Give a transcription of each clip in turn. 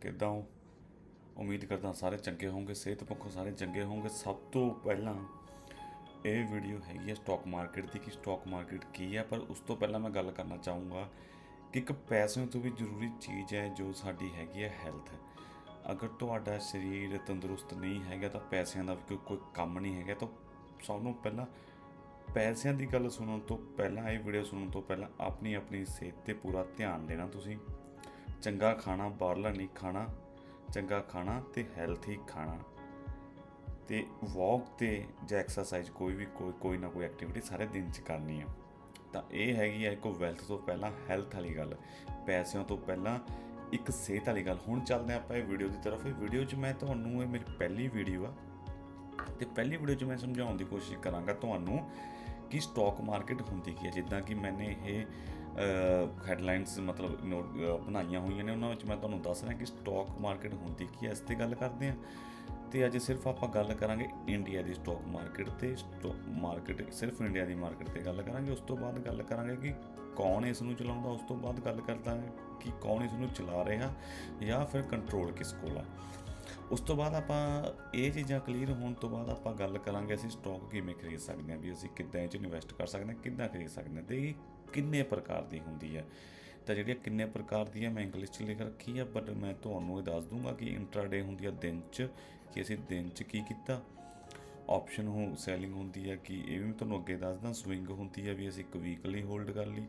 ਕਿੱਦਾਂ ਹੋ ਉਮੀਦ ਕਰਦਾ ਸਾਰੇ ਚੰਗੇ ਹੋਵੋਗੇ ਸਿਹਤ ਪੱਖੋਂ ਸਾਰੇ ਚੰਗੇ ਹੋਵੋਗੇ ਸਭ ਤੋਂ ਪਹਿਲਾਂ ਇਹ ਵੀਡੀਓ ਹੈਗੀ ਹੈ ਸਟਾਕ ਮਾਰਕੀਟ ਦੀ ਕਿ ਸਟਾਕ ਮਾਰਕੀਟ ਕੀ ਹੈ ਪਰ ਉਸ ਤੋਂ ਪਹਿਲਾਂ ਮੈਂ ਗੱਲ ਕਰਨਾ ਚਾਹੂੰਗਾ ਕਿ ਇੱਕ ਪੈਸੇ ਤੋਂ ਵੀ ਜ਼ਰੂਰੀ ਚੀਜ਼ ਹੈ ਜੋ ਸਾਡੀ ਹੈਗੀ ਹੈ ਹੈਲਥ ਅਗਰ ਤੁਹਾਡਾ ਸਰੀਰ ਤੰਦਰੁਸਤ ਨਹੀਂ ਹੈਗਾ ਤਾਂ ਪੈਸਿਆਂ ਦਾ ਵੀ ਕੋਈ ਕੋਈ ਕੰਮ ਨਹੀਂ ਹੈਗਾ। ਤਾਂ ਸਭ ਨੂੰ ਪਹਿਲਾਂ ਪੈਸਿਆਂ ਦੀ ਗੱਲ ਸੁਣਨ ਤੋਂ ਪਹਿਲਾਂ, ਇਹ ਵੀਡੀਓ ਸੁਣਨ ਤੋਂ ਪਹਿਲਾਂ ਆਪਣੀ ਆਪਣੀ ਸਿਹਤ ਤੇ ਪੂਰਾ ਧਿਆਨ ਦੇਣਾ ਤੁਸੀਂ। ਚੰਗਾ ਖਾਣਾ, ਬਾਹਰਲਾ ਨਹੀਂ ਖਾਣਾ, ਚੰਗਾ ਖਾਣਾ ਤੇ ਹੈਲਥੀ ਖਾਣਾ। ਤੇ ਵਾਕ ਤੇ ਜਾਂ ਐਕਸਰਸਾਈਜ਼ ਕੋਈ ਵੀ ਕੋਈ ਕੋਈ ਨਾ ਕੋਈ ਐਕਟੀਵਿਟੀ ਸਾਰੇ ਦਿਨ ਚ ਕਰਨੀ ਆ। ਤਾਂ ਇਹ ਹੈਗੀ ਆ ਇੱਕ ਵੈਲਥ ਤੋਂ ਪਹਿਲਾਂ ਹੈਲਥ ਵਾਲੀ ਗੱਲ। ਪੈਸਿਆਂ ਤੋਂ ਪਹਿਲਾਂ ਇੱਕ ਸਿਹਤ ਵਾਲੀ ਗੱਲ। ਹੁਣ ਚੱਲਦੇ ਆਪਾਂ ਇਹ ਵੀਡੀਓ ਦੀ ਤਰਫ। ਇਹ ਵੀਡੀਓ 'ਚ ਮੈਂ ਤੁਹਾਨੂੰ, ਇਹ ਮੇਰੀ ਪਹਿਲੀ ਵੀਡੀਓ ਆ। ਤੇ ਪਹਿਲੀ ਵੀਡੀਓ 'ਚ ਮੈਂ ਸਮਝਾਉਣ ਦੀ ਕੋਸ਼ਿਸ਼ ਕਰਾਂਗਾ ਤੁਹਾਨੂੰ ਕਿ ਸਟਾਕ ਮਾਰਕੀਟ ਹੁੰਦੀ ਕੀ ਹੈ ਜਿੱਦਾਂ ਕਿ ਮੈਨੇ ਇਹ ਹੈਡਲਾਈਨਸ ਮਤਲਬ ਨੋਟ ਬਣਾਈਆਂ ਹੋਈਆਂ ਨੇ ਉਹਨਾਂ ਵਿੱਚ। ਮੈਂ ਤੁਹਾਨੂੰ ਦੱਸ ਰਿਹਾ ਕਿ ਸਟਾਕ ਮਾਰਕੀਟ ਹੁੰਦੀ ਕੀ ਹੈ, ਇਸ ਤੇ ਗੱਲ ਕਰਦੇ ਹਾਂ। ਤੇ ਅੱਜ ਸਿਰਫ ਆਪਾਂ ਗੱਲ ਕਰਾਂਗੇ ਇੰਡੀਆ ਦੀ ਸਟਾਕ ਮਾਰਕੀਟ ਤੇ। ਸਟਾਕ ਮਾਰਕੀਟ ਸਿਰਫ ਇੰਡੀਆ ਦੀ ਮਾਰਕੀਟ ਤੇ ਗੱਲ ਕਰਾਂਗੇ। ਉਸ ਤੋਂ ਬਾਅਦ ਗੱਲ ਕਰਾਂਗੇ ਕਿ ਕੌਣ ਇਸ ਨੂੰ ਚਲਾਉਂਦਾ। ਉਸ ਤੋਂ ਬਾਅਦ ਗੱਲ ਕਰਦਾ ਕਿ ਕੌਣ ਇਸ ਨੂੰ ਚਲਾ ਰਿਹਾ ਜਾਂ ਫਿਰ ਕੰਟਰੋਲ ਕਿਸ ਕੋਲ ਆ। ਉਸ ਤੋਂ ਬਾਅਦ ਆਪਾਂ ਇਹ ਚੀਜ਼ਾਂ ਕਲੀਅਰ ਹੋਣ ਤੋਂ ਬਾਅਦ ਆਪਾਂ ਗੱਲ ਕਰਾਂਗੇ ਅਸੀਂ ਸਟਾਕ ਕਿਵੇਂ ਖਰੀਦ ਸਕਦੇ ਹਾਂ, ਵੀ ਅਸੀਂ ਕਿੱਦਾਂ ਇਹ 'ਚ ਇਨਵੈਸਟ ਕਰ ਸਕਦੇ ਹਾਂ, ਕਿੱਦਾਂ ਖਰੀਦ ਸਕਦੇ ਹਾਂ ਤੇ ਇਹ ਕਿੰਨੇ ਪ੍ਰਕਾਰ ਦੀ ਹੁੰਦੀ ਹੈ। ਤਾਂ ਜਿਹੜੀਆਂ ਕਿੰਨੇ ਪ੍ਰਕਾਰ ਦੀਆਂ ਮੈਂ ਇੰਗਲਿਸ਼ 'ਚ ਲਿਖ ਰੱਖੀ ਆ ਬਟ ਮੈਂ ਤੁਹਾਨੂੰ ਇਹ ਦੱਸ ਦੂੰਗਾ ਕਿ ਇੰਟਰਾਡੇ ਹੁੰਦੀ ਆ ਦਿਨ 'ਚ, ਕਿ ਅਸੀਂ ਦਿਨ 'ਚ ਕੀ ਕੀਤਾ? ਆਪਸ਼ਨ ਹੋ ਸੈਲਿੰਗ ਹੁੰਦੀ ਹੈ ਕਿ ਇਹ ਵੀ ਮੈਂ ਤੁਹਾਨੂੰ ਅੱਗੇ ਦੱਸਦਾ ਸਵਿੰਗ ਹੁੰਦੀ ਹੈ ਵੀ ਅਸੀਂ ਇੱਕ ਵੀਕਲੀ ਹੋਲਡ ਕਰ ਲਈ।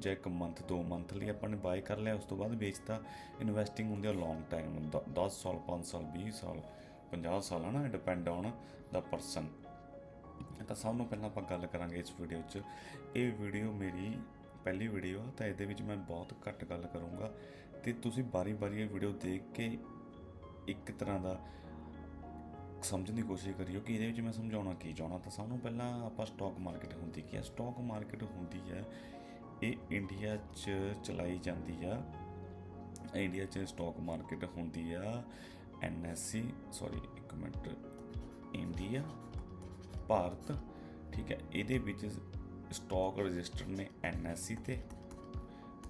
ਜਾਂ ਇੱਕ ਮੰਥ ਦੋ ਮੰਥ ਲਈ ਆਪਾਂ ਨੇ ਬਾਏ ਕਰ ਲਿਆ, ਉਸ ਤੋਂ ਬਾਅਦ ਵੇਚਤਾ ਇਨਵੈਸਟਿੰਗ ਹੁੰਦੀ ਹੈ ਲੌਂਗ ਟਾਈਮ 10 ਸਾਲ 5 ਸਾਲ 20 ਸਾਲ 50 ਸਾਲ, ਹਨਾ ਡਿਪੈਂਡ ਔਨ ਦਾ ਪਰਸਨ ਤਾਂ ਸਭ ਨੂੰ ਪਹਿਲਾਂ ਆਪਾਂ ਗੱਲ ਕਰਾਂਗੇ ਇਸ ਵੀਡੀਓ 'ਚ। ਇਹ ਵੀਡੀਓ ਮੇਰੀ ਪਹਿਲੀ ਵੀਡੀਓ ਆ, ਤਾਂ ਇਹਦੇ ਵਿੱਚ ਮੈਂ ਬਹੁਤ ਘੱਟ ਗੱਲ ਕਰੂੰਗਾ। ਤੇ ਤੁਸੀਂ ਬਾਰੀ-ਬਾਰੀ ਇਹ ਵੀਡੀਓ ਦੇਖ ਕੇ ਇੱਕ ਤਰ੍ਹਾਂ ਦਾ ਸਮਝਣ ਦੀ ਕੋਸ਼ਿਸ਼ ਕਰਿਓ ਕਿ ਇਹਦੇ ਵਿੱਚ ਮੈਂ ਸਮਝਾਉਣਾ ਕੀ ਚਾਹਣਾ ਤਾਂ ਸਭ ਨੂੰ ਪਹਿਲਾਂ ਆਪਾਂ ਸਟਾਕ ਮਾਰਕੀਟ ਹੁੰਦੀ ਕੀ ਹੈ ਸਟਾਕ ਮਾਰਕੀਟ ਹੁੰਦੀ ਹੈ ਇਹ ਇੰਡੀਆ 'ਚ ਚਲਾਈ ਜਾਂਦੀ ਆ। ਇੰਡੀਆ 'ਚ ਸਟਾਕ ਮਾਰਕੀਟ ਹੁੰਦੀ ਆ। ਐਨਐਸਸੀ ਸੌਰੀ ਇੱਕ ਮਿੰਟ। ਇੰਡੀਆ ਭਾਰਤ, ਠੀਕ ਹੈ। ਇਹਦੇ ਵਿੱਚ ਸਟਾਕ ਰਜਿਸਟਰ ਨੇ ਐਨਐਸਸੀ ਤੇ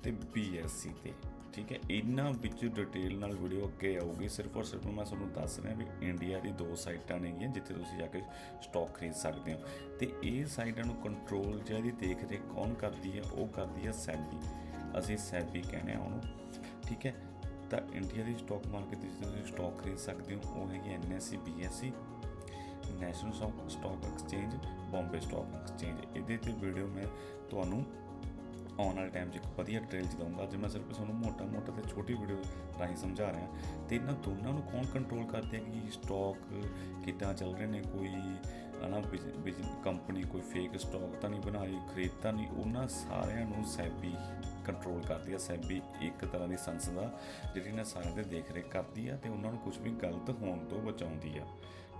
ਤੇ ਬੀਐਸਸੀ ਤੇ। ਠੀਕ ਹੈ ਇਹਨਾਂ ਵਿੱਚ ਡਿਟੇਲ ਨਾਲ ਵੀਡੀਓ ਅੱਗੇ ਆਊਗੀ, ਸਿਰਫ ਔਰ ਸਿਰਫ ਮੈਂ ਤੁਹਾਨੂੰ ਦੱਸ ਰਿਹਾ ਵੀ ਇੰਡੀਆ ਦੀ ਦੋ ਸਾਈਟਾਂ ਨੇਗੀਆਂ ਜਿੱਥੇ ਤੁਸੀਂ ਜਾ ਕੇ ਸਟਾਕ ਖਰੀਦ ਸਕਦੇ ਹੋ। ਤੇ ਇਹ ਸਾਈਟਾਂ ਨੂੰ ਕੰਟਰੋਲ ਜਾਂ ਇਹਦੀ ਦੇਖ ਰੇਖ ਕੌਣ ਕਰਦੀ ਹੈ, ਉਹ ਕਰਦੀ ਹੈ ਸੈਬੀ ਅਸੀਂ ਸੈਬੀ ਕਹਿੰਦੇ ਆ ਉਹਨੂੰ, ਠੀਕ ਹੈ। ਤਾਂ ਇੰਡੀਆ ਦੀ ਸਟਾਕ ਮਾਰਕੀਟ ਵਿੱਚ ਤੁਸੀਂ ਸਟਾਕ ਖਰੀਦ ਸਕਦੇ ਹੋ, ਉਹ ਹੈਗੀ NSC BSC national stock exchange Bombay stock exchange ਇਹਦੇ ਤੇ ਵੀਡੀਓ ਮੈਂ ਤੁਹਾਨੂੰ ਆਉਣ ਵਾਲੇ ਟਾਈਮ 'ਚ ਇੱਕ ਵਧੀਆ ਡਿਟੇਲ 'ਚ ਦਊਂਗਾ ਅੱਜ ਮੈਂ ਸਿਰਫ ਤੁਹਾਨੂੰ ਮੋਟਾ-ਮੋਟਾ ਤੇ ਛੋਟੀ ਵੀਡੀਓ ਰਾਹੀਂ ਸਮਝਾ ਰਿਹਾ, ਤੇ ਇਹਨਾਂ ਦੋਨਾਂ ਨੂੰ ਕੌਣ ਕੰਟਰੋਲ ਕਰਦੇ ਆ? ਕਿ ਸਟਾਕ ਕਿੱਦਾਂ ਚੱਲ ਰਹੇ ਨੇ? ਕੋਈ ਹਨਾ ਕੰਪਨੀ ਕੋਈ ਫੇਕ ਸਟਾਕ ਤਾਂ ਨਹੀਂ ਬਣਾ ਰਹੀ ਖਰੀਦ ਤਾਂ ਨਹੀਂ, ਉਹਨਾਂ ਸਾਰਿਆਂ ਨੂੰ ਸੈਬੀ ਕੰਟਰੋਲ ਕਰਦੀ ਆ ਸੈਬੀ ਇੱਕ ਤਰ੍ਹਾਂ ਦੀ ਸੰਸਥਾ ਜਿਹੜੀ ਨਾ ਸਾਰਿਆਂ ਦੇ ਦੇਖ ਰੇਖ ਕਰਦੀ ਆ, ਤੇ ਉਹਨਾਂ ਨੂੰ ਕੁਝ ਵੀ ਗਲਤ ਹੋਣ ਤੋਂ ਬਚਾਉਂਦੀ ਆ।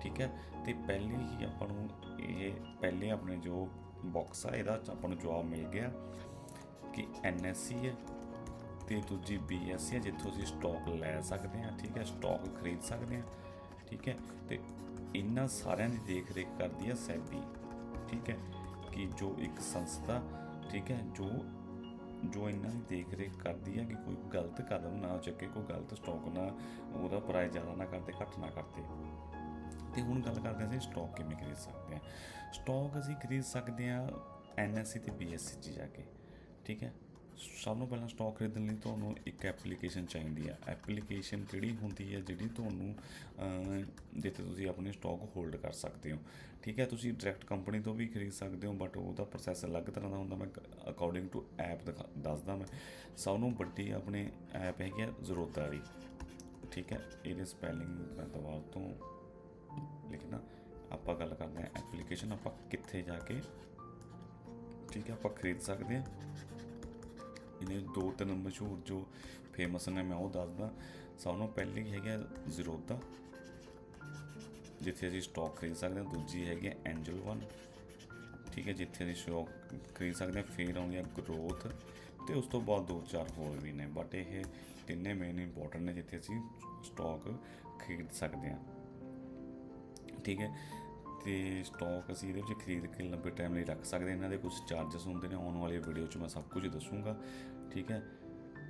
ਠੀਕ ਹੈ? ਤੇ ਪਹਿਲੇ ਹੀ ਆਪਾਂ ਨੂੰ ਇਹ, ਪਹਿਲੇ ਆਪਣੇ ਜੋ ਬਾਕਸ ਆ, ਇਹਦਾ ਆਪਾਂ ਨੂੰ ਜਵਾਬ ਮਿਲ ਗਿਆ। ਕਿ ਐਨਐਸਸੀ ਹੈ ਤੇ ਦੂਜੀ ਬੀਐਸਸੀ ਹੈ, ਜਿੱਥੋਂ ਅਸੀਂ ਸਟਾਕ ਲੈ ਸਕਦੇ ਹਾਂ, ਠੀਕ ਹੈ ਸਟਾਕ ਖਰੀਦ ਸਕਦੇ ਹਾਂ, ਠੀਕ ਹੈ, ਤੇ ਇਹਨਾਂ ਸਾਰਿਆਂ ਦੀ ਦੇਖ ਰੇਖ ਕਰਦੀ ਹੈ ਸੈਬੀ ਠੀਕ ਹੈ, ਕਿ ਜੋ ਇੱਕ ਸੰਸਥਾ, ਠੀਕ ਹੈ, ਜੋ ਜੋ ਇਹਨਾਂ ਦੀ ਦੇਖ ਰੇਖ ਕਰਦੀ ਹੈ ਕਿ ਕੋਈ ਗਲਤ ਕਦਮ ਨਾ ਚੱਕੇ, ਕੋਈ ਗਲਤ ਸਟਾਕ ਨਾ, ਉਹਦਾ ਪ੍ਰਾਈਸ ਜ਼ਿਆਦਾ ਨਾ ਕਰਦੇ, ਘੱਟ ਨਾ ਕਰਦੇ। ਤੇ ਹੁਣ ਗੱਲ ਕਰਦੇ ਅਸੀਂ ਸਟਾਕ ਕਿਵੇਂ ਖਰੀਦ ਸਕਦੇ ਹਾਂ। ਸਟਾਕ ਅਸੀਂ ਖਰੀਦ ਸਕਦੇ ਹਾਂ ਐਨਐਸਸੀ ਤੇ ਬੀਐਸਸੀ 'ਚ ਜਾ ਕੇ। ਠੀਕ ਹੈ? ਸਭ ਨੂੰ ਪਹਿਲਾਂ ਸਟਾਕ ਖਰੀਦਣ ਲਈ ਤੁਹਾਨੂੰ ਇੱਕ ਐਪਲੀਕੇਸ਼ਨ ਚਾਹੀਦੀ ਹੈ। ਐਪਲੀਕੇਸ਼ਨ ਕਿਹੜੀ ਹੁੰਦੀ ਹੈ ਜਿਹੜੀ ਤੁਹਾਨੂੰ ਜਿੱਥੇ ਤੁਸੀਂ ਆਪਣੇ ਸਟਾਕ ਹੋਲਡ ਕਰ ਸਕਦੇ ਹੋ। ਠੀਕ ਹੈ? ਤੁਸੀਂ ਡਾਇਰੈਕਟ ਕੰਪਨੀ ਤੋਂ ਵੀ ਖਰੀਦ ਸਕਦੇ ਹੋ ਬਟ ਉਹਦਾ ਪ੍ਰੋਸੈਸ ਅਲੱਗ ਤਰ੍ਹਾਂ ਦਾ ਹੁੰਦਾ। ਮੈਂ ਅਕੋਰਡਿੰਗ ਟੂ ਐਪ ਦੱਸਦਾ ਮੈਂ। ਸਭ ਨੂੰ ਵੱਡੀ ਆਪਣੇ ਐਪ ਹੈਗੀ ਹੈ ਜ਼ਰੋਤਾ ਦੀ ਠੀਕ ਹੈ? ਇਹਦੇ ਸਪੈਲਿੰਗ ਮੈਂ ਦੁਬਾਰਾ ਤੋਂ ਲਿਖਣਾ। ਆਪਾਂ ਗੱਲ ਕਰਦੇ ਹਾਂ ਐਪਲੀਕੇਸ਼ਨ ਆਪਾਂ ਕਿੱਥੇ ਜਾ ਕੇ, ਠੀਕ ਹੈ? ਆਪਾਂ ਖਰੀਦ ਸਕਦੇ ਹਾਂ। ਇਹਨੇ ਦੋ ਤਿੰਨ ਮਸ਼ਹੂਰ ਜੋ ਫੇਮਸ ਨੇ, ਮੈਂ ਉਹ ਦੱਸਦਾ। ਸਭ ਤੋਂ ਪਹਿਲੀ ਹੈਗੀ ਹੈ ਜ਼ੀਰੋਦਾ, ਜਿੱਥੇ ਅਸੀਂ ਸਟਾਕ ਖਰੀਦ ਸਕਦੇ ਹਾਂ। ਦੂਜੀ ਹੈਗੀ ਐਂਜਲ ਵਨ ਠੀਕ ਹੈ, ਜਿੱਥੇ ਅਸੀਂ ਸਟਾਕ ਖਰੀਦ ਸਕਦੇ ਹਾਂ। ਫੇਰ ਆਉਂਦੀ ਹੈ ਗਰੋਥ ਤੇ ਉਸ ਤੋਂ ਬਾਅਦ ਦੋ ਚਾਰ ਹੋਰ ਵੀ ਨੇ। ਬਟ ਇਹ ਤਿੰਨੇ ਮੇਨ ਇੰਪੋਰਟੈਂਟ ਨੇ, ਜਿੱਥੇ ਅਸੀਂ ਸਟਾਕ ਖਰੀਦ ਸਕਦੇ ਹਾਂ। ਠੀਕ ਹੈ ਤੇ ਸਟਾਕ ਅਸੀਂ ਇਹਦੇ ਵਿੱਚ ਖਰੀਦ ਕੇ ਲੰਬੇ ਟਾਈਮ ਲਈ ਰੱਖ ਸਕਦੇ ਇਹਨਾਂ ਦੇ ਕੁਝ ਚਾਰजेस ਹੁੰਦੇ ਨੇ, ਆਉਣ ਵਾਲੇ ਵੀਡੀਓ 'ਚ ਮੈਂ ਸਭ ਕੁਝ ਦੱਸੂਗਾ, ਠੀਕ ਹੈ?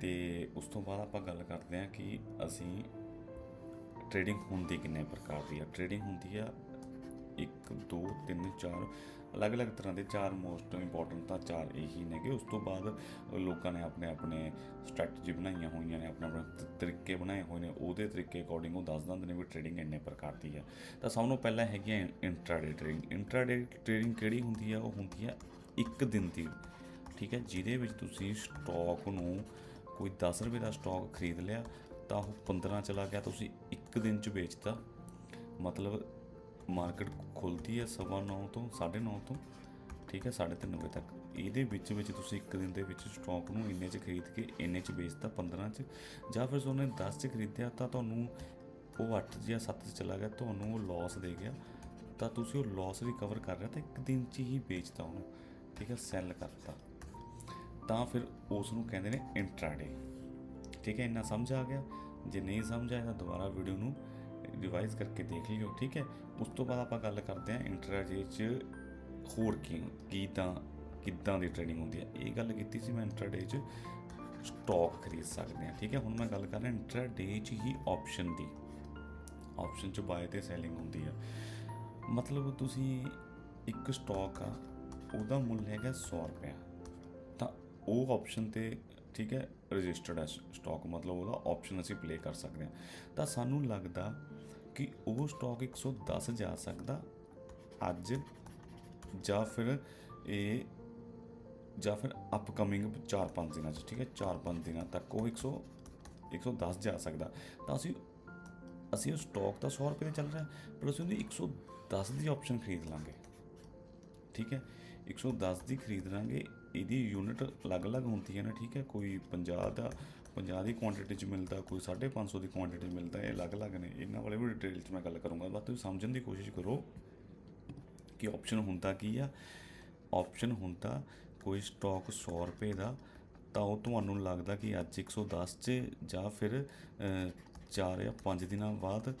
ਤੇ ਉਸ ਤੋਂ ਬਾਅਦ ਆਪਾਂ ਗੱਲ ਕਰਦੇ ਹਾਂ ਕਿ ਅਸੀਂ ਟ੍ਰੇਡਿੰਗ ਹੁੰਦੀ ਕਿੰਨੇ ਪ੍ਰਕਾਰ ਦੀ ਆ? ਟ੍ਰੇਡਿੰਗ ਹੁੰਦੀ ਆ 1 2 3 4 ਅਲੱਗ-ਅਲੱਗ ਤਰ੍ਹਾਂ ਦੇ ਚਾਰ ਮੋਸਟ ਇੰਪੋਰਟੈਂਟ ਤਾਂ ਚਾਰ ਇਹੀ ਨੇਗੇ। ਉਸ ਤੋਂ ਬਾਅਦ ਲੋਕਾਂ ਨੇ ਆਪਣੇ ਆਪਣੇ ਸਟ੍ਰੈਟਜੀ ਬਣਾਈਆਂ ਹੋਈਆਂ ਨੇ, ਆਪਣੇ ਆਪਣੇ ਤਰੀਕੇ ਬਣਾਏ ਹੋਏ ਨੇ। ਉਹਦੇ ਤਰੀਕੇ ਅਕੋਰਡਿੰਗ ਉਹ ਦੱਸ ਦਿੰਦੇ ਨੇ ਵੀ ਟ੍ਰੇਡਿੰਗ ਇੰਨੇ ਪ੍ਰਕਾਰ ਦੀ ਹੈ ਤਾਂ ਸਭ ਨੂੰ ਪਹਿਲਾਂ ਹੈਗੀ ਹੈ ਇੰਟਰਾਡੇ ਟ੍ਰੇਡਿੰਗ ਇੰਟਰਾਡੇ ਟ੍ਰੇਡਿੰਗ ਕਿਹੜੀ ਹੁੰਦੀ ਹੈ ਉਹ ਹੁੰਦੀ ਹੈ ਇੱਕ ਦਿਨ ਦੀ। ਠੀਕ ਹੈ? ਜਿਹਦੇ ਵਿੱਚ ਤੁਸੀਂ ਸਟਾਕ ਨੂੰ ਕੋਈ 10 ਰੁਪਏ ਦਾ ਸਟਾਕ ਖਰੀਦ ਲਿਆ, ਤਾਂ ਉਹ 15 ਚਲਾ ਗਿਆ ਤੁਸੀਂ ਇੱਕ ਦਿਨ ਚ ਵੇਚਤਾ। ਮਤਲਬ ਮਾਰਕੀਟ ਖੁੱਲਦੀ ਹੈ ਸਵਾ ਨੌ ਤੋਂ 9:30 ਤੋਂ, ਠੀਕ ਹੈ 3:30 ਵਜੇ ਤੱਕ। ਇਹਦੇ ਵਿੱਚ ਵਿੱਚ ਤੁਸੀਂ ਇੱਕ ਦਿਨ ਦੇ ਵਿੱਚ ਸਟਾਕ ਨੂੰ ਇੰਨੇ ਚ ਖਰੀਦ ਕੇ ਇੰਨੇ ਚ ਵੇਚਤਾ 15 ਚ, ਜਾਂ ਫਿਰ ਉਹਨੇ 10 ਚ ਖਰੀਦਿਆ ਤਾਂ ਤੁਹਾਨੂੰ ਉਹ 8 ਜਾਂ 7 ਚ ਚਲਾ ਗਿਆ, ਤੁਹਾਨੂੰ ਉਹ ਲਾਸ ਦੇ ਗਿਆ। ਤਾਂ ਤੁਸੀਂ ਉਹ ਲਾਸ ਰਿਕਵਰ ਕਰ ਰਿਹਾ ਤਾਂ ਇੱਕ ਦਿਨ ਚ ਹੀ ਵੇਚਤਾ ਉਹਨੂੰ, ਠੀਕ ਹੈ ਸੈਲ ਕਰਤਾ। ਤਾਂ ਫਿਰ ਉਸ ਨੂੰ ਕਹਿੰਦੇ ਨੇ ਇੰਟਰਾਡੇ ਠੀਕ ਹੈ, ਇੰਨਾ ਸਮਝ ਆ ਗਿਆ? ਜੇ ਨਹੀਂ ਸਮਝ ਆਇਆ ਤਾਂ ਦੁਬਾਰਾ ਵੀਡੀਓ ਨੂੰ ਰਿਵਾਈਜ਼ ਕਰਕੇ ਦੇਖ ਲਿਓ, ਠੀਕ ਹੈ? ਉਸ ਤੋਂ ਬਾਅਦ ਆਪਾਂ ਗੱਲ ਕਰਦੇ ਹਾਂ ਇੰਟਰਾਡੇ 'ਚ ਹੋਰ ਕੀ ਤਾਂ ਕਿੱਦਾਂ ਦੀ ਟ੍ਰੇਡਿੰਗ ਹੁੰਦੀ ਹੈ? ਇਹ ਗੱਲ ਕੀਤੀ ਸੀ ਮੈਂ ਇੰਟਰਾਡੇ 'ਚ ਸਟਾਕ ਖਰੀਦ ਸਕਦੇ ਹਾਂ, ਠੀਕ ਹੈ? ਹੁਣ ਮੈਂ ਗੱਲ ਕਰ ਰਿਹਾ ਇੰਟਰਾਡੇ 'ਚ ਹੀ ਆਪਸ਼ਨ ਦੀ। ਆਪਸ਼ਨ 'ਚ ਬਾਏ ਤੇ ਸੈਲਿੰਗ ਹੁੰਦੀ ਆ। ਮਤਲਬ ਤੁਸੀਂ ਇੱਕ ਸਟਾਕ ਆ, ਉਹਦਾ ਮੁੱਲ ਹੈਗਾ 100 ਰੁਪਏ ਤਾਂ ਉਹ ਆਪਸ਼ਨ ਤੇ, ਠੀਕ ਹੈ? ਰਜਿਸਟਰਡ ਹੈ ਸਟਾਕ ਮਤਲਬ ਉਹਦਾ ਆਪਸ਼ਨ ਅਸੀਂ ਪਲੇ ਕਰ ਸਕਦੇ ਹਾਂ। ਤਾਂ ਸਾਨੂੰ ਲੱਗਦਾ ਕਿ ਉਹ ਸਟਾਕ 110 ਜਾ ਸਕਦਾ ਅੱਜ ਜਾਂ ਫਿਰ ਇਹ ਜਾਂ ਫਿਰ ਅਪਕਮਿੰਗ 4-5 ਦਿਨਾਂ 'ਚ, ਠੀਕ ਹੈ 4-5 ਦਿਨਾਂ ਤੱਕ ਉਹ 100 110 ਜਾ ਸਕਦਾ। ਤਾਂ ਅਸੀਂ ਅਸੀਂ ਉਹ ਸਟਾਕ ਤਾਂ 100 ਰੁਪਏ ਤੇ ਚੱਲ ਰਿਹਾ, ਪਰ ਅਸੀਂ ਉਹਦੀ 110 ਦੀ ਆਪਸ਼ਨ ਖਰੀਦ ਲਾਂਗੇ। ਠੀਕ ਹੈ 110 ਦੀ ਖਰੀਦ ਲਾਂਗੇ, ਇਹਦੀ ਯੂਨਿਟ ਅਲੱਗ-ਅਲੱਗ ਹੁੰਦੀ ਹੈ ਨਾ, ਠੀਕ ਹੈ, ਕੋਈ 50 ਦਾ 50 ਦੀ ਕੁਆਂਟੀਟੀ 'ਚ ਮਿਲਦਾ, ਕੋਈ 550 ਦੀ ਕੁਆਂਟੀਟੀ 'ਚ ਮਿਲਦਾ, ਇਹ ਅਲੱਗ-ਅਲੱਗ ਨੇ। ਇਹਨਾਂ ਬਾਰੇ ਵੀ ਡਿਟੇਲ 'ਚ ਮੈਂ ਗੱਲ ਕਰੂੰਗਾ। ਬਸ ਤੁਸੀਂ ਸਮਝਣ ਦੀ ਕੋਸ਼ਿਸ਼ ਕਰੋ ਕਿ ਆਪਸ਼ਨ ਹੁੰਦਾ ਕੀ ਆ। ਆਪਸ਼ਨ ਹੁੰਦਾ ਕੋਈ ਸਟਾਕ 100 ਰੁਪਏ ਦਾ, ਤਾਂ ਉਹ ਤੁਹਾਨੂੰ ਲੱਗਦਾ ਕਿ ਅੱਜ 110 ਚ ਜਾਂ ਫਿਰ 4 ਜਾਂ 5 ਦਿਨਾਂ ਬਾਅਦ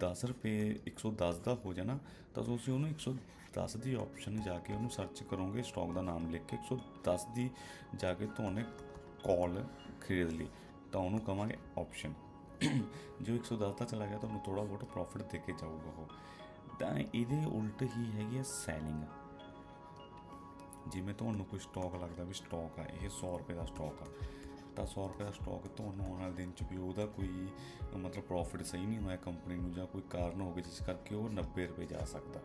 10 ਰੁਪਏ 110 ਦਾ ਹੋ ਜਾਣਾ, ਤਾਂ ਤੁਸੀਂ ਉਹਨੂੰ 110 ਦੀ ਆਪਸ਼ਨ ਜਾ ਕੇ ਉਹਨੂੰ ਸਰਚ ਕਰੋਗੇ ਸਟਾਕ ਦਾ ਨਾਮ ਲਿਖ ਕੇ 110 ਦੀ ਜਾ ਕੇ ਤੁਹਾਨੂੰ ਕਾਲ ਖਰੀਦ ਲਈ ਤਾਂ ਉਹਨੂੰ ਕਵਾਂਗੇ ਆਪਸ਼ਨ ਜੋ 110 ਦਾ ਚਲਾ ਗਿਆ ਤੁਹਾਨੂੰ ਥੋੜਾ ਬਹੁਤ ਪ੍ਰੋਫਿਟ ਦੇ ਕੇ ਜਾਊਗਾ ਉਹ। ਤਾਂ ਇਹਦੇ ਉਲਟ ਹੀ ਹੈਗੀ ਹੈ ਸੈਲਿੰਗ ਜਿਵੇਂ ਤੁਹਾਨੂੰ ਕੋਈ ਸਟਾਕ ਲੱਗਦਾ ਵੀ ਸਟਾਕ ਆ, ਇਹ 100 ਰੁਪਏ ਦਾ ਸਟਾਕ ਆ, ਤਾਂ 100 ਰੁਪਏ ਦਾ ਸਟਾਕ ਤੁਹਾਨੂੰ ਆਉਣ ਵਾਲੇ ਦਿਨ ਚ ਵੀ ਉਹਦਾ ਕੋਈ ਮਤਲਬ ਪ੍ਰੋਫਿਟ ਸਹੀ ਨਹੀਂ ਹੋਇਆ ਕੰਪਨੀ ਨੂੰ ਜਾਂ ਕੋਈ ਕਾਰਨ ਹੋਵੇ ਜਿਸ ਕਰਕੇ ਉਹ 90 ਰੁਪਏ ਜਾ ਸਕਦਾ।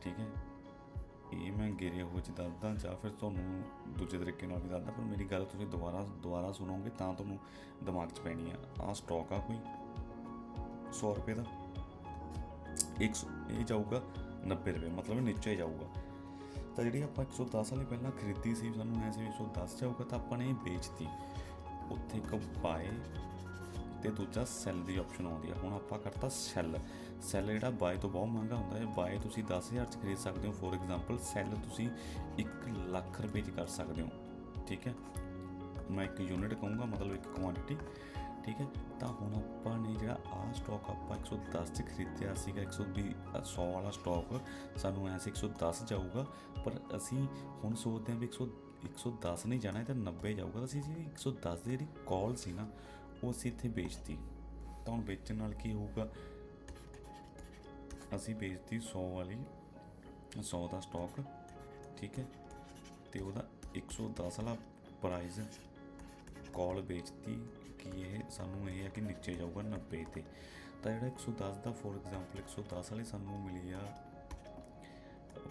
ਠੀਕ ਹੈ? ਇਹ ਮੈਂ ਗਿਰੇ ਹੋਏ ਚ ਦੱਸਦਾ ਜਾਂ ਫਿਰ ਤੁਹਾਨੂੰ ਦੂਜੇ ਤਰੀਕੇ ਨਾਲ ਵੀ ਦੱਸਦਾ, ਪਰ ਮੇਰੀ ਗੱਲ ਤੁਸੀਂ ਦੁਬਾਰਾ ਦੁਬਾਰਾ ਸੁਣੋਗੇ ਤਾਂ ਤੁਹਾਨੂੰ ਦਿਮਾਗ 'ਚ ਪੈਣੀ ਆ। ਆਹ ਸਟਾਕ ਆ ਕੋਈ? 100 ਰੁਪਏ ਦਾ? 100 ਇਹ ਜਾਊਗਾ 90 ਰੁਪਏ, ਮਤਲਬ ਨੀਚੇ ਜਾਊਗਾ। ਤਾਂ ਜਿਹੜੀ ਆਪਾਂ 110 ਵਾਲੀ ਪਹਿਲਾਂ ਖਰੀਦੀ ਸੀ, ਸਾਨੂੰ ਐ ਸੀ 110 ਜਾਊਗਾ ਤਾਂ ਆਪਾਂ ਨੇ ਇਹ ਵੇਚਤੀ। ਉੱਥੇ ਇੱਕ ਬਾਏ ਤੇ ਦੂਜਾ ਸੈੱਲ ਦੀ ਆਪਸ਼ਨ ਆਉਂਦੀ ਆ। ਹੁਣ ਆਪਾਂ ਕਰਤਾ ਸੈੱਲ ਸੈੱਲ ਜਿਹੜਾ ਬਾਏ ਤੋਂ ਬਹੁਤ ਮਹਿੰਗਾ ਹੁੰਦਾ ਹੈ। ਬਾਏ ਤੁਸੀਂ 10000 ਚ ਖਰੀਦ ਸਕਦੇ ਹੋ। ਫੋਰ ਐਗਜ਼ਾਮਪਲ ਸੈੱਲ ਤੁਸੀਂ 1 ਲੱਖ ਰੁਪਏ ਚ ਕਰ ਸਕਦੇ ਹੋ। ਠੀਕ ਹੈ? ਮੈਂ ਇੱਕ ਯੂਨਿਟ ਕਹੂੰਗਾ, ਮਤਲਬ ਇੱਕ ਕੁਆਂਟੀਟੀ ਠੀਕ ਹੈ? ਤਾਂ ਹੁਣ ਆਪਾਂ ਨੇ ਜਿਹੜਾ ਆਹ ਸਟਾਕ ਆਪਾਂ 110 ਚ ਖਰੀਦਿਆ ਸੀਗਾ 120 100 ਵਾਲਾ ਸਟਾਕ ਸਾਨੂੰ ਐ ਸੀ 110 ਜਾਊਗਾ। ਪਰ ਅਸੀਂ ਹੁਣ ਸੋਚਦੇ ਹਾਂ ਵੀ 100 110 ਨਹੀਂ ਜਾਣਾ, ਇਹ ਤਾਂ 90 ਜਾਊਗਾ। ਤਾਂ ਅਸੀਂ ਜਿਹੜੀ 110 ਦੀ ਜਿਹੜੀ ਕਾਲ ਸੀ ਨਾ, ਉਹ ਅਸੀਂ ਇੱਥੇ ਵੇਚਤੀ। ਤਾਂ ਹੁਣ ਵੇਚਣ ਨਾਲ ਕੀ ਹੋਊਗਾ? ਅਸੀਂ ਵੇਚਤੀ 100 ਵਾਲੀ 100 ਦਾ ਸਟਾਕ ਠੀਕ ਹੈ, ਤੇ ਉਹਦਾ 110 ਵਾਲਾ ਪ੍ਰਾਈਸ ਕਾਲ ਵੇਚਤੀ ਕਿ ਇਹ ਸਾਨੂੰ ਇਹ ਹੈ ਕਿ ਨੀਚੇ ਜਾਊਗਾ 90 ਤੇ। ਤਾਂ ਜਿਹੜਾ 110 ਦਾ ਫੋਰ ਐਗਜ਼ਾਮਪਲ 110 ਵਾਲੀ ਸਾਨੂੰ ਮਿਲੀ ਆ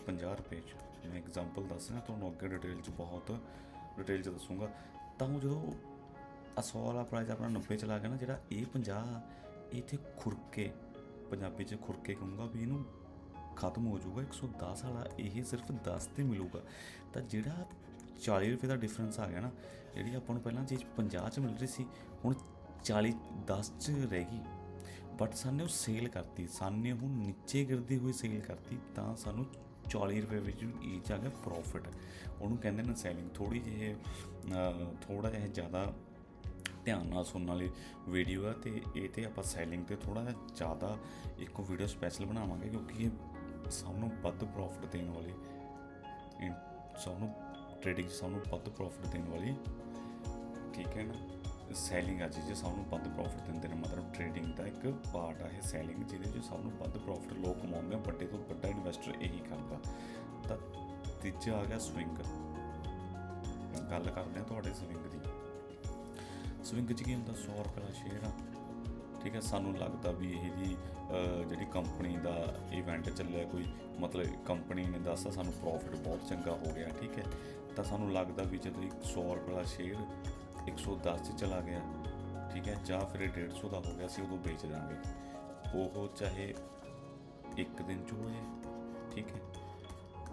50 ਰੁਪਏ ਚ। ਮੈਂ ਐਗਜ਼ਾਮਪਲ ਦੱਸ ਰਿਹਾ, ਤੁਹਾਨੂੰ ਅੱਗੇ ਡਿਟੇਲ ਚ ਬਹੁਤ ਡਿਟੇਲ ਚ ਦੱਸੂਗਾ। ਤਾਂ ਉਹ ਜਦੋਂ ਆਹ 100 ਵਾਲਾ ਪ੍ਰਾਈਸ ਆਪਣਾ 90 ਚਲਾ ਗਿਆ ਨਾ, ਜਿਹੜਾ ਇਹ 50 ਇਹ ਇੱਥੇ ਖੁਰਕੇ ਪੰਜਾਬੀ ਚ ਖੁਰਕੇ ਕਹੂੰਗਾ ਵੀ ਇਹਨੂੰ ਖਤਮ ਹੋ ਜਾਊਗਾ 110 ਵਾਲਾ ਇਹ ਸਿਰਫ 10 ਤੇ ਮਿਲੂਗਾ। ਤਾਂ ਜਿਹੜਾ 40 ਰੁਪਏ ਦਾ ਡਿਫਰੈਂਸ ਆ ਗਿਆ ਨਾ, ਜਿਹੜੀ ਆਪਾਂ ਨੂੰ ਪਹਿਲਾਂ ਚੀਜ਼ 50 ਚ ਮਿਲ ਰਹੀ ਸੀ, ਹੁਣ 40 10 ਚ ਰਹਿ ਗਈ। ਬਟ ਸਾਨੇ ਉਹ ਸੇਲ ਕਰਤੀ, ਸਾਨੇ ਹੁਣ ਨੀਚੇ ਗਿਰਦੀ ਹੋਈ ਸੇਲ ਕਰਤੀ, ਤਾਂ ਸਾਨੂੰ 40 ਰੁਪਏ ਵਿੱਚ ਇਹ ਚ ਆ ਗਿਆ ਪ੍ਰੋਫਿਟ ਉਹਨੂੰ ਕਹਿੰਦੇ ਨੇ ਸੈਲਿੰਗ ਥੋੜੀ ਜਿਹੀ ਥੋੜਾ ਜਿਹਾ ਜ਼ਿਆਦਾ ਧਿਆਨ ਨਾਲ ਸੁਣਨ ਵਾਲੀ ਵੀਡੀਓ ਆ ਤੇ ਇਹ ਤੇ ਆਪਾਂ ਸੈਲਿੰਗ ਤੇ ਥੋੜਾ ਜਿਹਾ ਜ਼ਿਆਦਾ ਇੱਕੋ ਵੀਡੀਓ ਸਪੈਸ਼ਲ ਬਣਾਵਾਂਗੇ ਕਿਉਂਕਿ ਇਹ ਸਭ ਨੂੰ ਵੱਧ ਪ੍ਰੋਫਿਟ ਦੇਣ ਵਾਲੀ ਸਭ ਨੂੰ ਟ੍ਰੇਡਿੰਗ ਸਭ ਨੂੰ ਵੱਧ ਪ੍ਰੋਫਿਟ ਦੇਣ ਵਾਲੀ ਠੀਕ ਹੈ ਨਾ? ਸੈਲਿੰਗ ਆ ਜੀ ਸਭ ਨੂੰ ਵੱਧ ਪ੍ਰੋਫਿਟ ਦਿੰਦੇ ਨੇ, ਮਤਲਬ ਟ੍ਰੇਡਿੰਗ ਦਾ ਇੱਕ ਪਾਰਟ ਆ ਇਹ ਸੈਲਿੰਗ ਜਿਹਦੇ ਵਿੱਚ ਸਭ ਨੂੰ ਵੱਧ ਪ੍ਰੋਫਿਟ ਲੋਕ ਕਮਾਉਂਦੇ ਆ, ਵੱਡੇ ਤੋਂ ਵੱਡਾ ਇਨਵੈਸਟਰ ਇਹੀ ਕਰਦਾ। ਤਾਂ ਤੀਜਾ ਆ ਗਿਆ ਸਵਿੰਗ ਗੱਲ ਕਰਦੇ ਆ ਤੁਹਾਡੇ ਸਵਿੰਗ ਸਵਿੰਗ 'ਚ ਕੀ ਹੁੰਦਾ? 100 ਰੁਪਏ ਦਾ ਸ਼ੇਅਰ ਆ। ਠੀਕ ਹੈ, ਸਾਨੂੰ ਲੱਗਦਾ ਵੀ ਇਹ ਜੀ ਜਿਹੜੀ ਕੰਪਨੀ ਦਾ ਇਵੈਂਟ ਚੱਲਿਆ, ਕੋਈ ਮਤਲਬ ਕੰਪਨੀ ਨੇ ਦੱਸਦਾ ਸਾਨੂੰ ਪ੍ਰੋਫਿਟ ਬਹੁਤ ਚੰਗਾ ਹੋ ਗਿਆ, ਠੀਕ ਹੈ। ਤਾਂ ਸਾਨੂੰ ਲੱਗਦਾ ਵੀ ਜਦੋਂ ਇੱਕ 100 ਰੁਪਏ ਦਾ ਸ਼ੇਅਰ 110 'ਚ ਚਲਾ ਗਿਆ, ਠੀਕ ਹੈ, ਜਾਂ ਫਿਰ ਇਹ 150 ਦਾ ਹੋ ਗਿਆ ਸੀ ਉਦੋਂ ਵੇਚ ਦਾਂਗੇ। ਉਹ ਚਾਹੇ ਇੱਕ ਦਿਨ 'ਚ ਹੋ ਜਾਏ ਠੀਕ ਹੈ।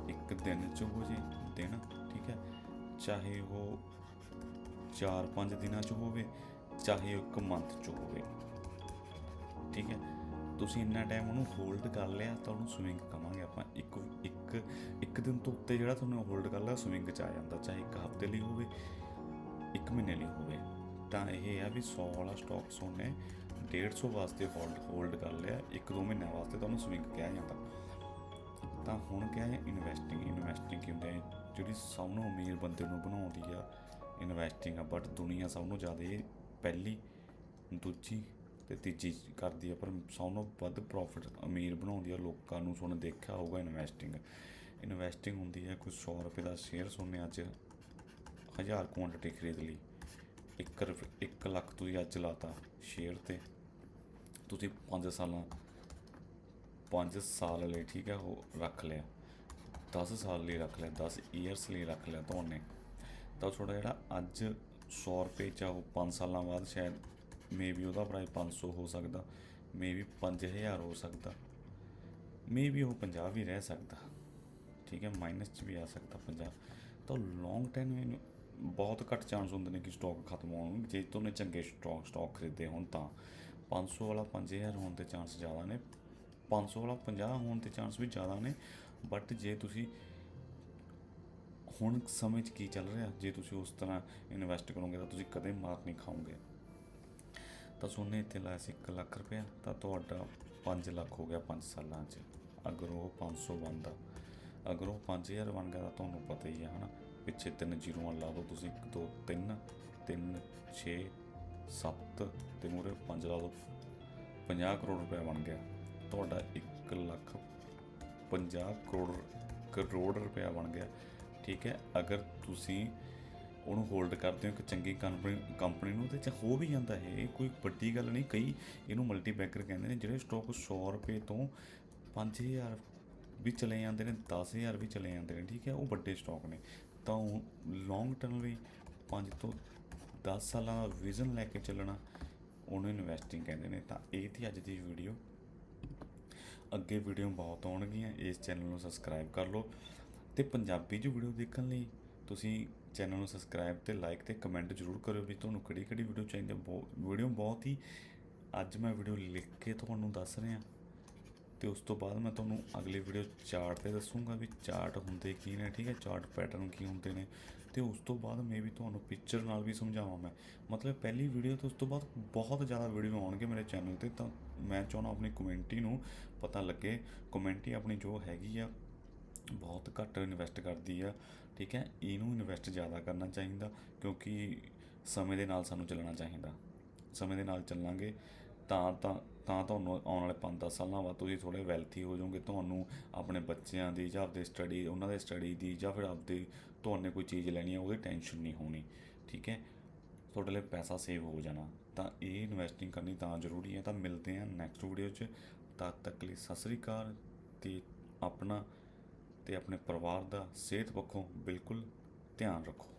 ਇੱਕ ਦਿਨ 'ਚ ਹੋ ਜੇ, ਦਿਨ, ਠੀਕ ਹੈ। ਚਾਹੇ ਉਹ 4-5 ਦਿਨਾਂ 'ਚ ਹੋਵੇ, ਚਾਹੇ ਉਹ ਇੱਕ ਮੰਥ 'ਚ ਹੋਵੇ। ਠੀਕ ਹੈ? ਤੁਸੀਂ ਇੰਨਾ ਟਾਈਮ ਉਹਨੂੰ ਹੋਲਡ ਕਰ ਲਿਆ ਤਾਂ ਉਹਨੂੰ ਸਵਿੰਗ ਕਵਾਂਗੇ ਆਪਾਂ। ਇੱਕ ਇੱਕ ਇੱਕ ਦਿਨ ਤੋਂ ਉੱਤੇ ਜਿਹੜਾ ਤੁਹਾਨੂੰ ਹੋਲਡ ਕਰ ਲਿਆ ਸਵਿੰਗ 'ਚ ਆ ਜਾਂਦਾ। ਚਾਹੇ ਇੱਕ ਹਫ਼ਤੇ ਲਈ ਹੋਵੇ, ਇੱਕ ਮਹੀਨੇ ਲਈ ਹੋਵੇ। ਤਾਂ ਇਹ ਆ ਵੀ 100 ਵਾਲਾ ਸਟਾਕ ਸੋਨੇ 150 ਵਾਸਤੇ ਹੋਲਡ ਹੋਲਡ ਕਰ ਲਿਆ। ਇੱਕ ਦੋ ਮਹੀਨੇ ਵਾਸਤੇ ਤੁਹਾਨੂੰ ਸਵਿੰਗ ਕਿਹਾ ਜਾਂਦਾ। ਤਾਂ ਹੁਣ ਕਿਹਾ ਹੈ ਇਨਵੈਸਟਿੰਗ ਇਨਵੈਸਟਿੰਗ ਕੀ ਹੁੰਦਾ ਹੈ ਜਿਹੜੀ ਸਭ ਨੂੰ ਅਮੀਰ ਬੰਦੇ ਨੂੰ ਬਣਾਉਂਦੀ ਆ ਇਨਵੈਸਟਿੰਗ ਆ ਬਟ ਦੁਨੀਆ ਸਭ ਨੂੰ ਜ਼ਿਆਦਾ ਇਹ ਪਹਿਲੀ, ਦੂਜੀ ਤੇ ਤੀਜੀ ਕਰਦੀ ਆ, ਪਰ ਸਭ ਨੂੰ ਵੱਧ ਪ੍ਰੋਫਿਟ ਅਮੀਰ ਬਣਾਉਂਦੀ ਆ, ਲੋਕਾਂ ਨੂੰ ਸੁਣ ਦੇਖਿਆ ਹੋਊਗਾ ਇਨਵੈਸਟਿੰਗ ਇਨਵੈਸਟਿੰਗ ਹੁੰਦੀ ਹੈ ਕੋਈ 100 ਰੁਪਏ ਦਾ ਸ਼ੇਅਰ ਸੋਨੇ ਅੱਜ ਹਜ਼ਾਰ ਕੁਆਂਟੀਟੀ ਖਰੀਦ ਲਈ 1 ਰੁਪਏ 1 ਲੱਖ ਤੁਸੀਂ ਅੱਜ ਲਾਤਾ ਸ਼ੇਅਰ ਤੇ। ਤੁਸੀਂ 5 ਸਾਲਾਂ 5 ਸਾਲ ਲਈ ਠੀਕ ਹੈ ਉਹ ਰੱਖ ਲਿਆ। 10 ਸਾਲ ਲਈ ਰੱਖ ਲਿਆ 10 ਇਅਰਸ ਲਈ ਰੱਖ ਲਿਆ ਤੁਹਾਨੇ। ਤਾਂ ਤੁਹਾਡਾ ਜਿਹੜਾ ਅੱਜ 100 ਰੁਪਏ ਚ ਆ ਉਹ 5 ਸਾਲਾਂ ਬਾਅਦ ਸ਼ਾਇਦ ਮੇਬੀ ਉਹਦਾ ਪ੍ਰਾਈਸ 500 ਹੋ ਸਕਦਾ ਮੇਬੀ 5000 ਹੋ ਸਕਦਾ ਮੇਬੀ ਉਹ 50 ਵੀ ਰਹਿ ਸਕਦਾ, ਠੀਕ ਹੈ ਮਾਈਨਸ ਚ ਵੀ ਆ ਸਕਦਾ 50 ਤਾਂ ਲੌਂਗ ਟਾਈਮ ਵਿੱਚ ਬਹੁਤ ਘੱਟ ਚਾਂਸ ਹੁੰਦੇ ਨੇ ਕਿ ਸਟਾਕ ਖਤਮ ਹੋਣ ਨੂੰ। ਜੇ ਤੁਹਾਨੂੰ ਚੰਗੇ ਸਟਾਕ ਸਟਾਕ ਖਰੀਦੇ ਹੋਣ ਤਾਂ 500 ਵਾਲਾ 5000 ਹੋਣ ਦੇ ਚਾਂਸ ਜ਼ਿਆਦਾ ਨੇ। 500 ਵਾਲਾ 50 ਹੋਣ ਦੇ ਚਾਂਸ ਵੀ ਜ਼ਿਆਦਾ ਨੇ। ਬਟ ਜੇ ਤੁਸੀਂ ਹੁਣ ਸਮੇਂ 'ਚ ਕੀ ਚੱਲ ਰਿਹਾ? ਜੇ ਤੁਸੀਂ ਉਸ ਤਰ੍ਹਾਂ ਇਨਵੈਸਟ ਕਰੋਗੇ ਤਾਂ ਤੁਸੀਂ ਕਦੇ ਮਾਰ ਨਹੀਂ ਖਾਓਗੇ। ਤਾਂ ਸੋਨੇ ਇੱਥੇ ਲਾਇਆ ਸੀ 1 ਲੱਖ ਰੁਪਇਆ, ਤਾਂ ਤੁਹਾਡਾ 5 ਲੱਖ ਹੋ ਗਿਆ 5 ਸਾਲਾਂ 'ਚ। ਅਗਰ ਉਹ 500 ਬਣਦਾ, ਅਗਰ ਉਹ 5000 ਬਣ ਗਿਆ ਤਾਂ ਤੁਹਾਨੂੰ ਪਤਾ ਹੀ ਹੈ, ਹਨਾ? ਪਿੱਛੇ ਤਿੰਨ ਜ਼ੀਰੋਆਂ ਲਾ ਦਿਓ ਤੁਸੀਂ 1 2 3 3 6 7 ਤੇ ਮੂਰੇ 5 ਲਾ ਦਿਓ 50 ਕਰੋੜ ਰੁਪਏ ਬਣ ਗਿਆ। ਤੁਹਾਡਾ 1 ਲੱਖ 50 ਕਰੋੜ ਕਰੋੜ ਰੁਪਇਆ ਬਣ ਗਿਆ। ਠੀਕ ਹੈ, ਅਗਰ ਤੁਸੀਂ ਉਹਨੂੰ ਹੋਲਡ ਕਰਦੇ ਹੋ ਇੱਕ ਚੰਗੀ ਕੰਪਨੀ ਕੰਪਨੀ ਨੂੰ, ਤੇ ਚ ਹੋ ਵੀ ਜਾਂਦਾ ਹੈ, ਇਹ ਕੋਈ ਵੱਡੀ ਗੱਲ ਨਹੀਂ, ਕਈ ਇਹਨੂੰ ਮਲਟੀ ਬੈਕਰ ਕਹਿੰਦੇ ਨੇ, ਜਿਹੜੇ ਸਟਾਕ 100 ਰੁਪਏ ਤੋਂ 5000 ਵੀ ਚਲੇ ਜਾਂਦੇ ਨੇ 10000 ਵੀ ਚਲੇ ਜਾਂਦੇ ਨੇ, ਠੀਕ ਹੈ, ਉਹ ਵੱਡੇ ਸਟਾਕ ਨੇ। ਤਾਂ ਲੌਂਗ ਟਰਮ ਲਈ 5 ਤੋਂ 10 ਸਾਲਾਂ ਦਾ ਵਿਜ਼ਨ ਲੈ ਕੇ ਚੱਲਣਾ, ਉਹਨੂੰ ਇਨਵੈਸਟਿੰਗ ਕਹਿੰਦੇ ਨੇ। ਤਾਂ ਇਹ ਸੀ ਅੱਜ ਦੀ ਵੀਡੀਓ ਅੱਗੇ ਵੀਡੀਓ ਬਹੁਤ ਆਉਣਗੀਆਂ, ਇਸ ਚੈਨਲ ਨੂੰ ਸਬਸਕ੍ਰਾਈਬ ਕਰ ਲਓ। ਤੇ ਪੰਜਾਬੀ 'ਚ ਵੀਡੀਓ ਦੇਖਣ ਲਈ ਤੁਸੀਂ ਚੈਨਲ ਨੂੰ ਸਬਸਕ੍ਰਾਈਬ ਤੇ ਲਾਈਕ ਤੇ ਕਮੈਂਟ ਜ਼ਰੂਰ ਕਰਿਓ ਵੀ ਤੁਹਾਨੂੰ ਕਿਹੜੀ ਕਿਹੜੀ ਵੀਡੀਓ ਚਾਹੀਦੀ ਬਹੁਤ ਵੀਡੀਓ ਬਹੁਤ ਹੀ, ਅੱਜ ਮੈਂ ਵੀਡੀਓ ਲਿਖ ਕੇ ਤੁਹਾਨੂੰ ਦੱਸ ਰਿਹਾ। ਤੇ ਉਸ ਤੋਂ ਬਾਅਦ ਮੈਂ ਤੁਹਾਨੂੰ ਅਗਲੀ ਵੀਡੀਓ ਚਾਰਟ ਤੇ ਦੱਸੂਗਾ ਵੀ ਚਾਰਟ ਹੁੰਦੇ ਕੀ ਨੇ, ਠੀਕ ਹੈ? ਚਾਰਟ ਪੈਟਰਨ ਕੀ ਹੁੰਦੇ ਨੇ। ਤੇ ਉਸ ਤੋਂ ਬਾਅਦ ਮੈਂ ਵੀ ਤੁਹਾਨੂੰ ਪਿਕਚਰ ਨਾਲ ਵੀ ਸਮਝਾਵਾਂ ਮੈਂ। ਮਤਲਬ ਪਹਿਲੀ ਵੀਡੀਓ ਤੋਂ ਉਸ ਤੋਂ ਬਾਅਦ ਬਹੁਤ ਜ਼ਿਆਦਾ ਵੀਡੀਓ ਆਉਣਗੇ ਮੇਰੇ ਚੈਨਲ ਤੇ ਤਾਂ ਮੈਂ ਚਾਹੁੰਦਾ ਆਪਣੀ ਕਮਿਊਨਿਟੀ ਨੂੰ ਪਤਾ ਲੱਗੇ। ਕਮਿਊਨਿਟੀ ਆਪਣੀ ਜੋ ਹੈਗੀ ਆ ਬਹੁਤ ਘੱਟ ਇਨਵੈਸਟ ਕਰਦੀ ਆ, ਠੀਕ ਹੈ? ਇਹਨੂੰ ਇਨਵੈਸਟ ਜ਼ਿਆਦਾ ਕਰਨਾ ਚਾਹੀਦਾ ਕਿਉਂਕਿ ਸਮੇਂ ਦੇ ਨਾਲ ਸਾਨੂੰ ਚੱਲਣਾ ਚਾਹੀਦਾ। ਸਮੇਂ ਦੇ ਨਾਲ ਚੱਲਾਂਗੇ ਤਾਂ ਤਾਂ ਤਾਂ ਤੁਹਾਨੂੰ ਆਉਣ ਵਾਲੇ 5-10 ਸਾਲਾਂ ਬਾਅਦ ਤੁਸੀਂ ਥੋੜੇ ਵੈਲਥੀ ਹੋ ਜਾਓਗੇ, ਤੁਹਾਨੂੰ ਆਪਣੇ ਬੱਚਿਆਂ ਦੀ ਜਾਂ ਆਪਦੇ ਸਟੱਡੀ ਉਹਨਾਂ ਦੇ ਸਟੱਡੀ ਦੀ ਜਾਂ ਫਿਰ ਆਪਦੇ ਤੁਹਾਨੇ ਕੋਈ ਚੀਜ਼ ਲੈਣੀ ਹੈ ਉਹਦੀ ਟੈਨਸ਼ਨ ਨਹੀਂ ਹੋਣੀ, ਠੀਕ ਹੈ? ਤੁਹਾਡੇ ਲਈ ਪੈਸਾ ਸੇਵ ਹੋ ਜਾਣਾ। ਤਾਂ ਇਹ ਇਨਵੈਸਟਿੰਗ ਕਰਨੀ ਤਾਂ ਜ਼ਰੂਰੀ ਹੈ। ਤਾਂ ਮਿਲਦੇ ਹਾਂ ਨੈਕਸਟ ਵੀਡੀਓ 'ਚ। ਤਦ ਤੱਕ ਲਈ ਸਤਿ ਸ੍ਰੀ ਅਕਾਲ ਤੇ ਆਪਣਾ ਅਤੇ ਆਪਣੇ ਪਰਿਵਾਰ ਦਾ ਸਿਹਤ ਪੱਖੋਂ ਬਿਲਕੁਲ ਧਿਆਨ ਰੱਖੋ।